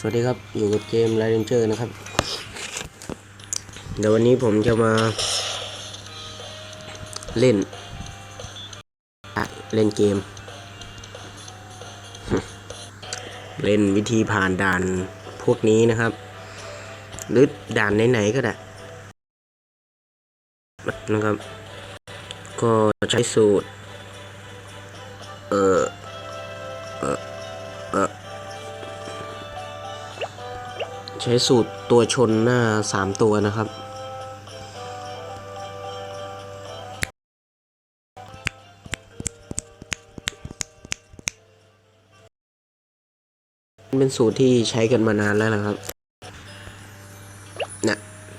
สวัสดีครับ อยู่กับเกม r ร d เ n อร์นะครับ เดี๋ยววันนี้ผมจะมา เล่นอะเล่นเกม เล่นวิธีผ่านด่านพวกนี้นะครับ หรือด่านไหนๆก็ได้นะครับ ก็ใช้สูตร เออเอ ช้สูตรตัวชนหน้าสามตัวนะครับ เป็นสูตรที่ใช้กันมานานแล้วนะครับนะ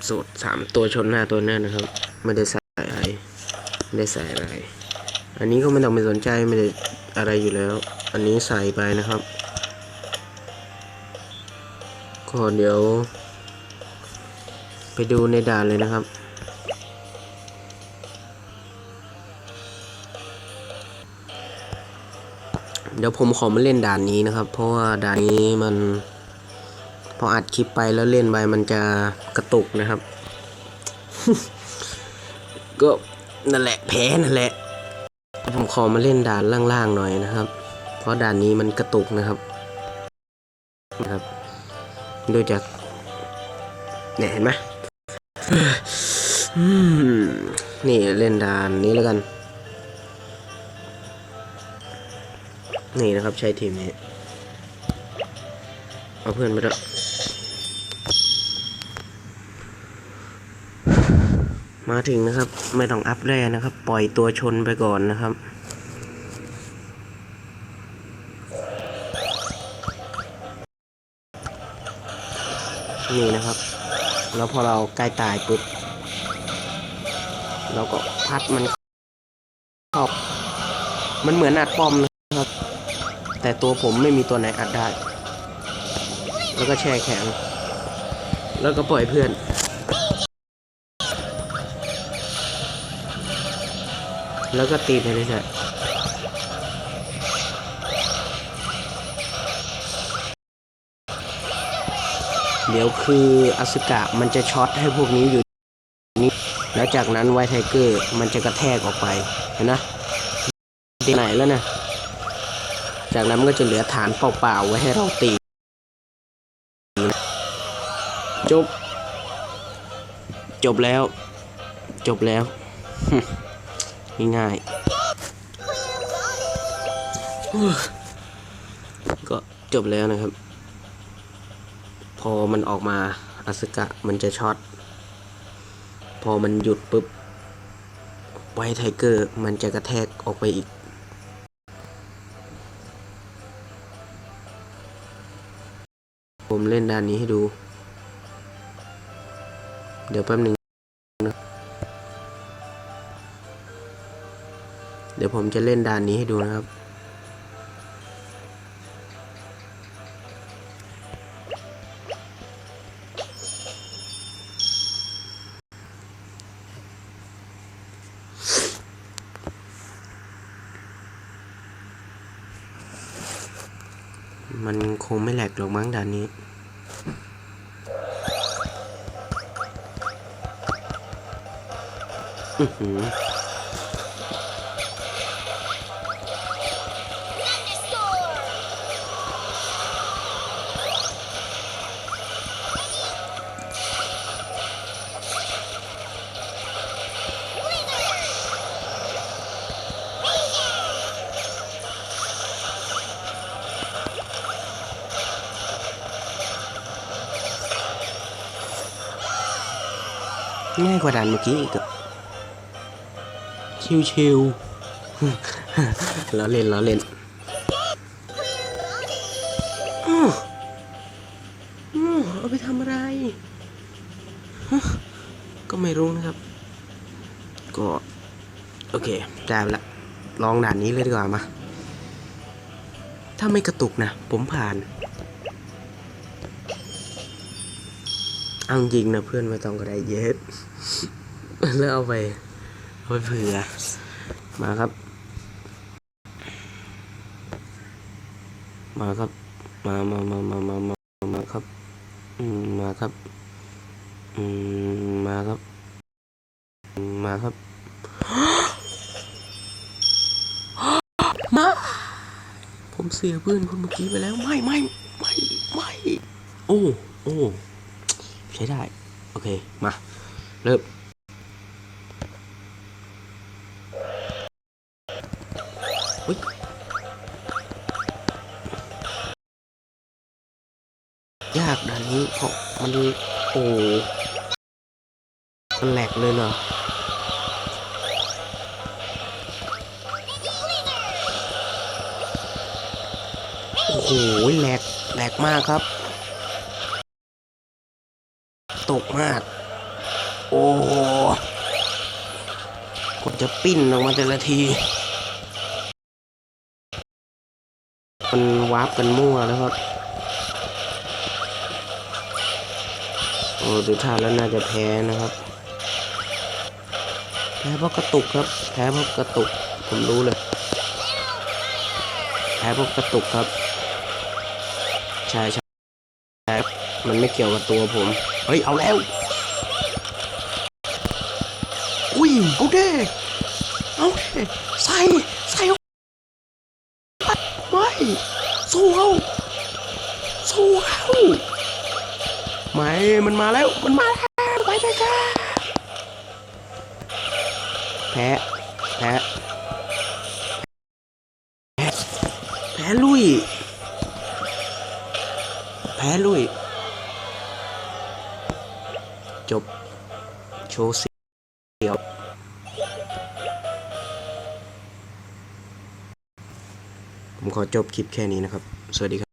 สูตรสามตัวชนหน้าตัวหน้านะครับ ไม่ได้ใส่อะไรไม่ได้ใส่อะไร อันนี้ก็ไม่ต้องไปสนใจไม่ได้อะไรอยู่แล้ว อันนี้ใส่ไปนะครับ ก็เดี๋ยว ไปดูในด่านเลยนะครับ เดี๋ยวผมขอมาเล่นด่านนี้นะครับ เพราะว่าด่านนี้มัน พออัดคลิปไปแล้วเล่นไปมันจะกระตุกนะครับ ก็นั่นแหละแพ้นั่นแหละ ผมขอมาเล่นด่านล่างๆหน่อยนะครับ เพราะด่านนี้มันกระตุกนะครับนะครับ ดูจากเนี่ยเห็นไหมอืมนี่เล่นด่านนี้แล้วกัน นี่นะครับใช้ทีมนี้ เอาเพื่อนไปด้วยมาถึงนะครับ ไม่ต้องอัพแร่นะครับ ปล่อยตัวชนไปก่อนนะครับ นี่นะครับ แล้วพอเราใกล้ตายปุ๊บเราก็พัดมันเข้ามันเหมือนอัดป้อมนะครับ แต่ตัวผมไม่มีตัวไหนอัดได้ แล้วก็แช่แข็ง แล้วก็ปล่อยเพื่อนแล้วก็ตีไปเรื่อย เดี๋ยวคืออสุกะมันจะช็อตให้พวกนี้อยู่นี้แล้วจากนั้นไวท์ไทเกอร์มันจะกระแทกออกไปเห็นนะตีไหนแล้วนะจากนั้นมันก็จะเหลือฐานเปล่าๆไว้ให้เราตีจบ จบแล้ว จบแล้วง่ายๆก็จบแล้วนะครับ พอมันออกมาอสกะมันจะช็อต พอมันหยุดปุ๊บไวท์ไทเกอร์มันจะกระแทกออกไปอีก ผมเล่นด้านนี้ให้ดู เดี๋ยวแป๊บหนึ่งนะเดี๋ยวผมจะเล่นด้านนี้ให้ดูนะครับ มันคงไม่แหลกหรอกมั้งด่านนี้ อือหือ ง่ายกว่าด่านเมื่อกี้อีกอะชิวๆล้อเล่นล้อเล่นเอาไปทำอะไร ก็ไม่รู้นะครับ ก็ โอเคได้ละ ลองด่านนี้เลยดีกว่ามา ถ้าไม่กระตุกนะ ผมผ่าน เอาจริงนะเพื่อนไม่ต้องก็ได้เยอะแล้วเอาไปเอาไปเผื่อ มาครับ มาครับ มามามามามามามาครับมาครับมาครับมมาครับ มา ผมเสียเพื่อนคนเมื่อกี้ไปแล้ว ไม่ไม่ไม่ไม่ โอ้ โอ้ ใช้ได้ โอเค มา เริ่มอุ๊ยยากด่านนี้เพราะมันโอ้มันแหลกเลยเหรอโอ้โหแหลกแหลกมากครับ ตกมาก โอ้โหกดจะปิ้นออกมาแต่ละที มันวาร์ปกันมั่วแล้วครับ โอ้ดูท่าแล้วน่าจะแพ้นะครับ แพ้เพราะกระตุกครับ แพ้เพราะกระตุก ผมรู้เลย แพ้เพราะกระตุกครับ ใช่ใช่ใช่มันไม่เกี่ยวกับตัวผม เฮ้ย เอาแล้ว อุ้ย เอาเด้เอาเด้ใส่ ใส่ไม่สู้เขาสู้เขาไม่ มันมาแล้ว มันมาแล้วไปไปจ้าแพ้แพ้ จบ โชว์เสียว ผมขอจบคลิปแค่นี้นะครับ สวัสดีครับ